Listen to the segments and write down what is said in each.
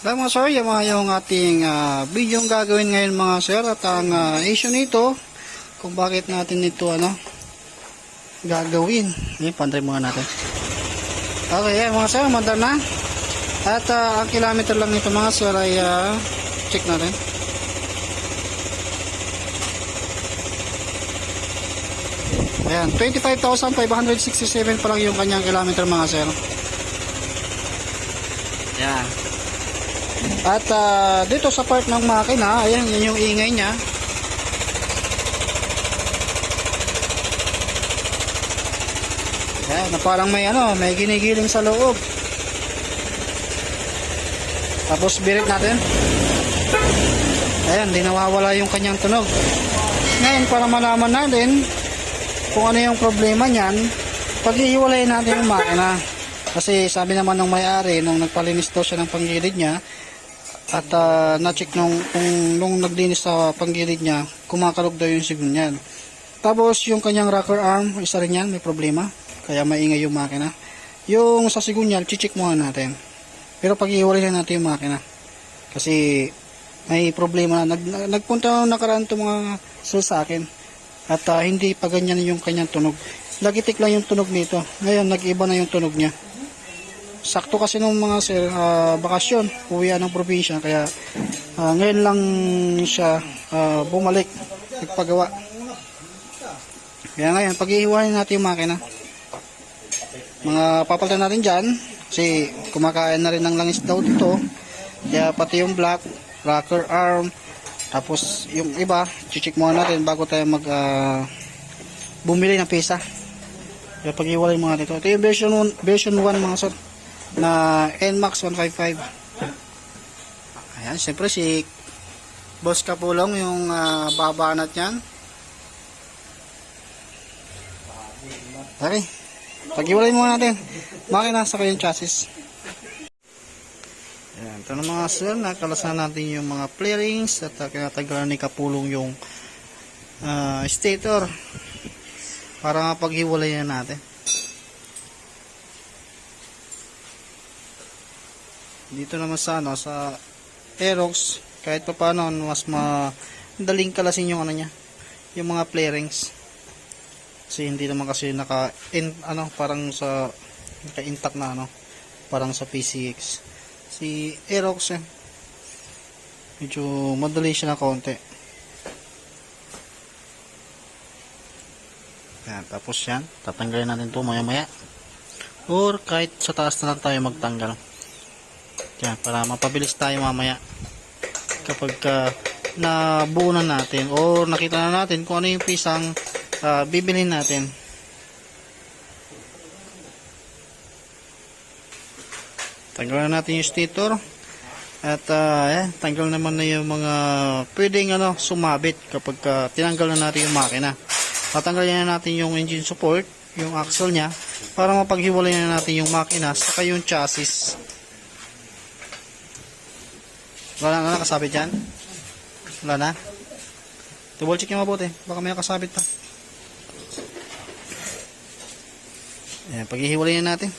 Dahil mga sir, yung mga yung ating ah, video yung gagawin ngayon mga sir at ang ah, issue nito kung bakit natin ito ano gagawin. Yan, pantry muna natin. Okay, yan mga sir, mandar na. At ah, ang kilometer lang nito mga sir ay ah, check natin. Ayan, 25,567 pa lang yung kanyang kilometer mga sir. Ayan. At ah, dito sa part ng makina, ayan, yun yung ingay niya. Ayan, na parang may ano, may ginigiling sa loob. Tapos birit natin. Ayan, di nawawala yung kanyang tunog. Ngayon, para malaman natin kung ano yung problema niyan, pag-iiwalay natin yung makina. Kasi sabi naman ng may-ari, nung nagpalinis daw siya ng panggilid niya, at ah, na-check nung, kung, nung naglinis sa panggilid niya, kumakalog daw yung signal niyan. Tapos yung kanyang rocker arm, isa rin yan, may problema. Kaya maingay yung makina. Yung sa sigunyal, chichik muna natin. Pero pag-iwalay na natin yung makina. Kasi may problema na. Nag, nag- nagpunta na nakaraan itong mga sales sa akin. At ah, hindi pa ganyan yung kanyang tunog. Lagitik lang yung tunog nito. Ngayon, nag-iba na yung tunog niya. Sakto kasi nung mga sir, ah, bakasyon, uwi ng probinsya. Kaya ah, ngayon lang siya ah, bumalik, nagpagawa. Kaya ngayon, pag-iiwanan natin yung makina. Mga papalitan natin dyan, kasi kumakain na rin ng langis daw dito. Kaya pati yung black, rocker arm, tapos yung iba, chichik muna natin bago tayo mag ah, bumili ng pesa. Kaya pag-iwalay mga dito. Ito yung version 1, version 1 mga sir na NMAX 155. Ayan, siyempre si Boss Kapulong yung uh, babanat niyan. Okay. Pag-iwalay muna natin. Makina sa kayong chassis. Ayan, ito na mga sir, nakalasan natin yung mga flarings at uh, kinatagalan ni Kapulong yung ah, stator para mapaghiwalay na natin. Dito naman sa ano sa Aerox kahit pa paano mas madaling kalasin yung ano niya yung mga flarings. Kasi hindi naman kasi naka in, ano parang sa naka intact na ano parang sa PCX si Aerox eh medyo madali siya na konti. Yan tapos yan. Tatanggalin natin to maya maya or kahit sa taas na lang tayo magtanggal yan, para mapabilis tayo mamaya kapag uh, nabuo na natin o nakita na natin kung ano yung pisang uh, bibilin natin. Tanggalan natin yung stator at uh, yan, tanggal naman na yung mga pwedeng ano, sumabit kapag uh, tinanggal na natin yung makina. Tatanggalin na natin yung engine support, yung axle niya para mapaghiwalay na natin yung makina saka yung chassis. Wala na nakasabit dyan? Wala na? Double check nyo mabuti. Baka may nakasabit pa. Ayan, paghihiwalay na natin.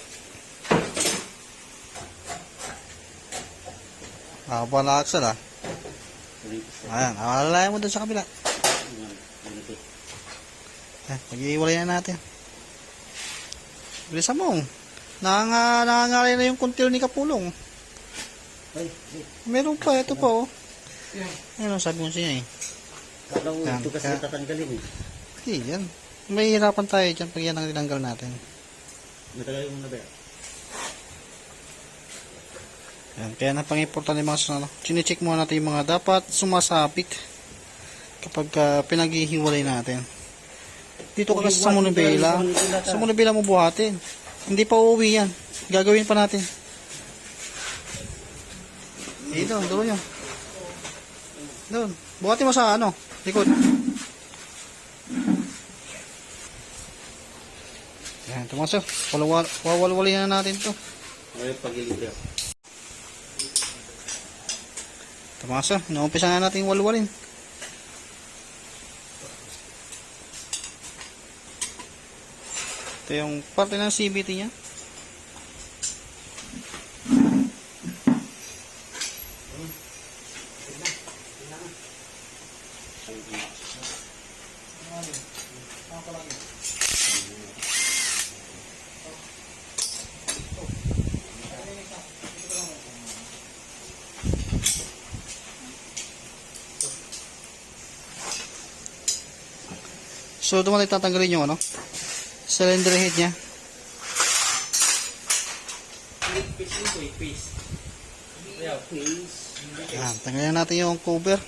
Ako pa na axle ah. Ayan, alalayan mo dun sa kabila. Ayan, paghihiwalay na natin. Bilisan mo. Nanganga, nangangalay na yung kuntil ni Kapulong. Meron pa, ito pa oh. Ano sabi mo siya eh. Kala ko ito kasi tatanggalin eh. Hindi yan. May hirapan tayo dyan pag yan ang tinanggal natin. Matagal yung nabe. Yan. Kaya napang-importante mga sunod. Chine-check muna natin yung mga dapat sumasabit kapag uh, pinaghihiwalay natin. Dito ka kasi sa Munibela. Sa Munibela mo buhatin. Hindi pa uuwi yan. Gagawin pa natin. Dito, doon yun. Doon. Buhatin mo sa ano, likod. Yan. Walawal, wawalwalin na natin to. Ngayon. Ito mga sir, naumpisa na natin walwalin. Ito yung parte ng CVT niya. So, naman ay tatanggalin yung ano, cylinder head niya. Yan, tanggalin natin yung cover.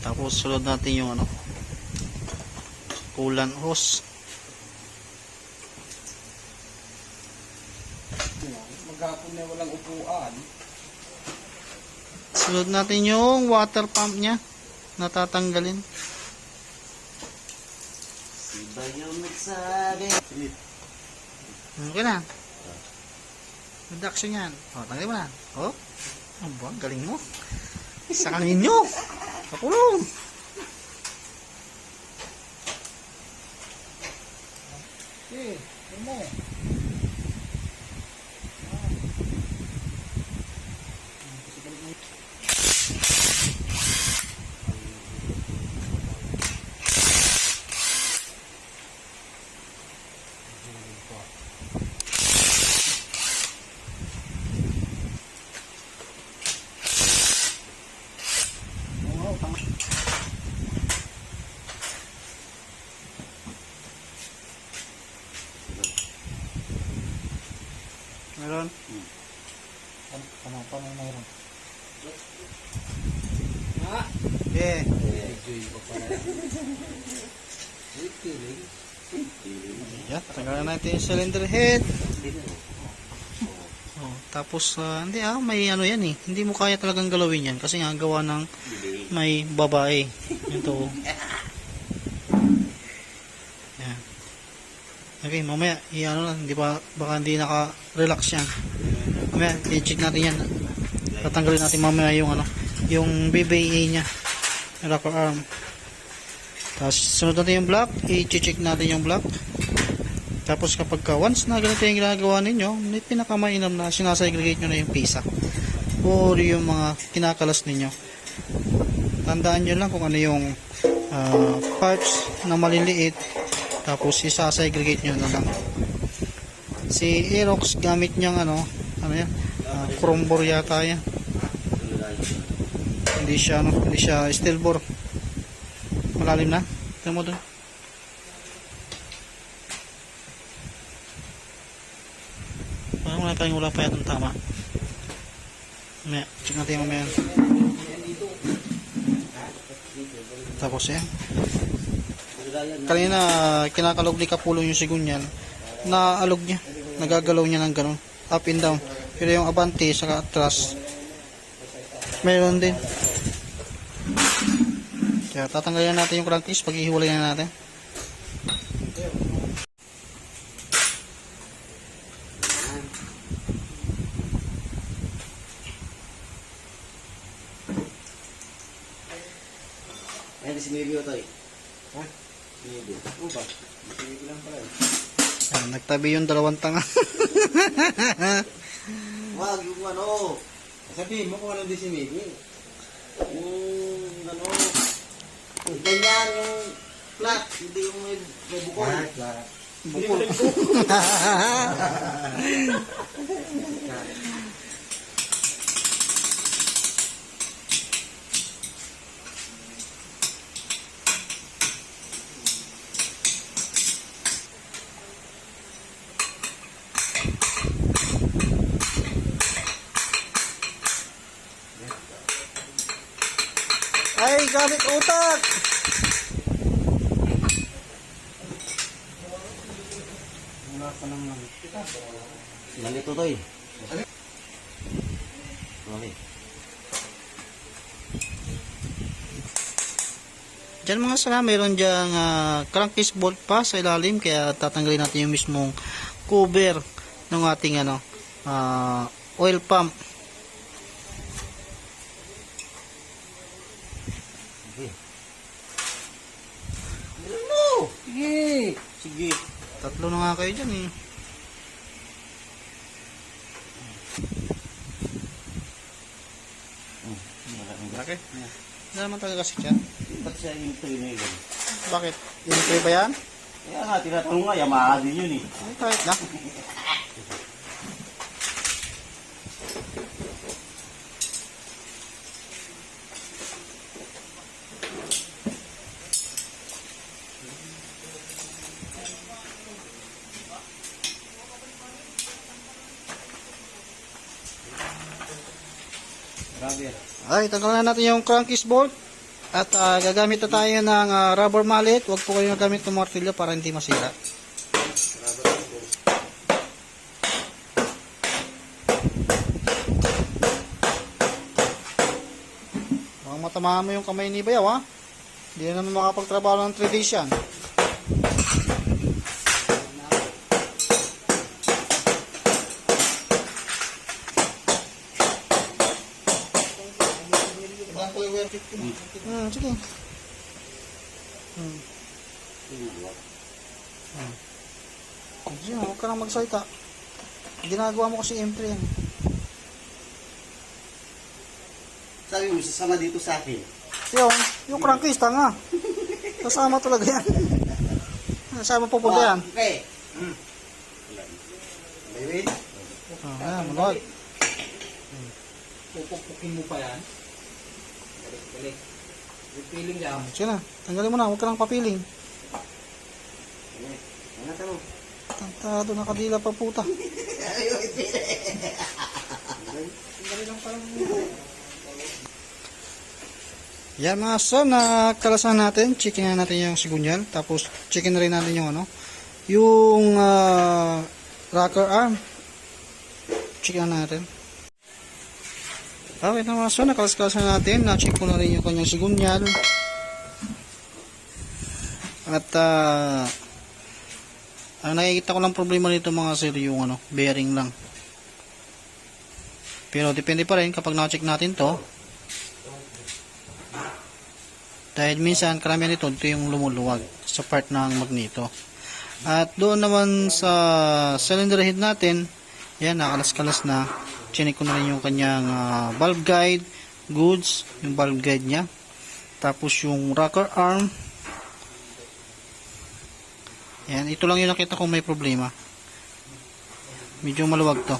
Tapos sunod natin yung ano coolant hose. Maghapon na walang upuan. Sunod natin yung water pump niya natatanggalin. Iba yung nagsabi. Okay na. Reduction yan. O, tanggalin mo na. O, ang buwan, galing mo. Sa ninyo. Kakulong. Eh, ano mo? Meron? Ano, ano, paano mayroon? Yeah. Enjoy ko pala. Kidding. Yan, tanggalan natin yung cylinder head. Oh, tapos, ah, hindi ah, may ano yan eh. Hindi mo kaya talagang galawin yan kasi nga gawa ng may babae. Ito. Okay, mamaya, i-ano lang, hindi pa, baka hindi naka-relax yan. Mamaya, i-check natin yan. Tatanggalin natin mamaya yung ano, yung BBA niya. Rocker arm. Tapos, sunod natin yung block, i-check natin yung block. Tapos kapag ka, once na ganito yung ginagawa ninyo, may pinakamainam na sinasegregate nyo na yung pisa. Or yung mga kinakalas ninyo. Tandaan nyo lang kung ano yung ah, parts na maliliit. Tapos isasegregate nyo na lang. Si Aerox gamit niyang ano, ano yan, uh, chrome bore yata yan. Hindi siya, ano, hindi siya steel bore. Malalim na. Tignan mo dun. Parang wala tayong wala pa yatang tama. Mamaya, check natin mamaya. Tapos yan. Kanina, kinakalog ni Kapulong yung sigun yan. Naalog niya. Nagagalaw niya ng ganun. Up and down. Pero yung abante sa atras, meron din. Kaya tatanggalin natin yung crankcase pag ihiwalay na natin. Ayun si Mibio to. Oo ba? Lang pala eh. Ayan, nagtabi yung dalawang tanga. Wag yung ano. Sabihin mo kung ano din si Miggy. Yung ano. Yung ganyan yung flat. Hindi yung may may bukol. Clara. Bukol. Ay, gamit utak! Wala pa nang lang. Nalito to eh. Okay. Diyan mga sala, mayroon diyang ah, crankcase bolt pa sa ilalim kaya tatanggalin natin yung mismong cover ng ating ano, ah, oil pump. Ano? Sige! Sige. Tatlo na nga kayo dyan eh. Laki. Hindi naman talaga kasi dyan. Ba't siya yung tuloy na yun? Bakit? Yung ba yan? Kaya nga, tinatanong nga, Yamaha din yun eh. Ay, kahit na. Rubber. Ay, tanggalan na natin yung crankcase bolt. At ah, gagamit na tayo ng ah, rubber mallet. Huwag po kayo nagamit ng martilyo para hindi masira. Huwag matamaan mo yung kamay ni Bayaw ha. Hindi na naman makapagtrabaho ng 3 days yan. Hmm, sige. Hmm. Hmm. Sige, huwag ka nang magsalita. Ginagawa mo kasiempre yan. Sabi mo, sasama dito sa akin. Yung, yung crankcase, tanga. Kasama talaga yan. Kasama pupunta yan. Okay. Hmm. Baby. Oh, ayan, maluwag. Pupukpukin mo pa yan. Balik. Yung feeling niya. Sige na, tanggalin mo na, huwag ka nang papiling. Ano tanong? Tantado na kadila pa puta. Yan mga son, nakalasan natin, chicken na natin yung sigunyal, tapos chicken na rin natin yung ano, yung ah, rocker arm. Chicken na natin. Okay na mga son, nakalas-kalasan natin, na-check ko na rin yung kanyang sigunyal. At ah, ang nakikita ko lang problema nito mga sir yung ano, bearing lang. Pero depende pa rin kapag na-check natin to. Dahil minsan karamihan nito ito yung lumuluwag sa part ng magneto. At doon naman sa cylinder head natin, yan nakalas-kalas na. Chinik ko na rin yung kanyang ah, valve guide, goods, yung valve guide niya. Tapos yung rocker arm, yan, ito lang yung nakita kong may problema. Medyo maluwag to.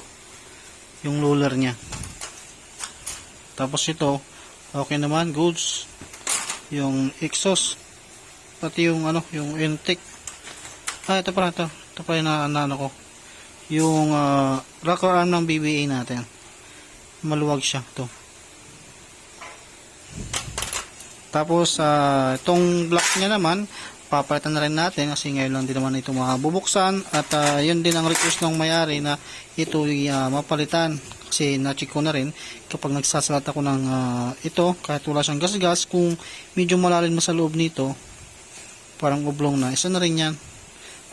Yung roller niya. Tapos ito, okay naman, goods. Yung exhaust. Pati yung ano, yung intake. Ah, ito pala ito. Ito pala yung na, ano ko. Yung ah, rocker arm ng BBA natin. Maluwag siya. Ito. Tapos, ah, itong block niya naman, papalitan na rin natin kasi ngayon lang din naman ito mabubuksan at ah, yun din ang request ng may-ari na ito ah, mapalitan kasi na-check ko na rin kapag nagsasalat ako ng ah, ito kahit wala siyang gas-gas kung medyo malalim na sa loob nito parang oblong na isa na rin yan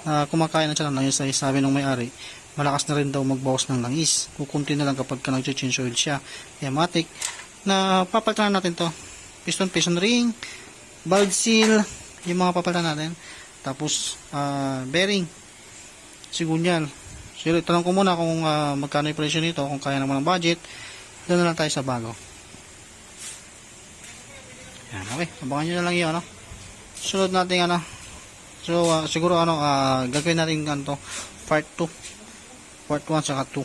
na kumakain na siya ng langis ay sabi ng may-ari malakas na rin daw magbawas ng langis. Kukunti na lang kapag ka nag-change oil siya. Kaya matik na papalitan natin to. Piston piston ring valve seal yung mga papalitan natin. Tapos ah, bearing sigunyal. So tanong ko muna kung ah, magkano yung presyo nito kung kaya naman ng budget. Doon na lang tayo sa bago. Yan okay. Abangan nyo na lang yun ano. Sunod natin ano. So ah, siguro ano ah, gagawin natin ano to part 2 part 1 saka 2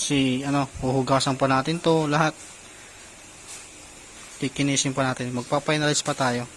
si ano huhugasan pa natin to lahat. Kikinisin pa natin. Magpa-finalize pa tayo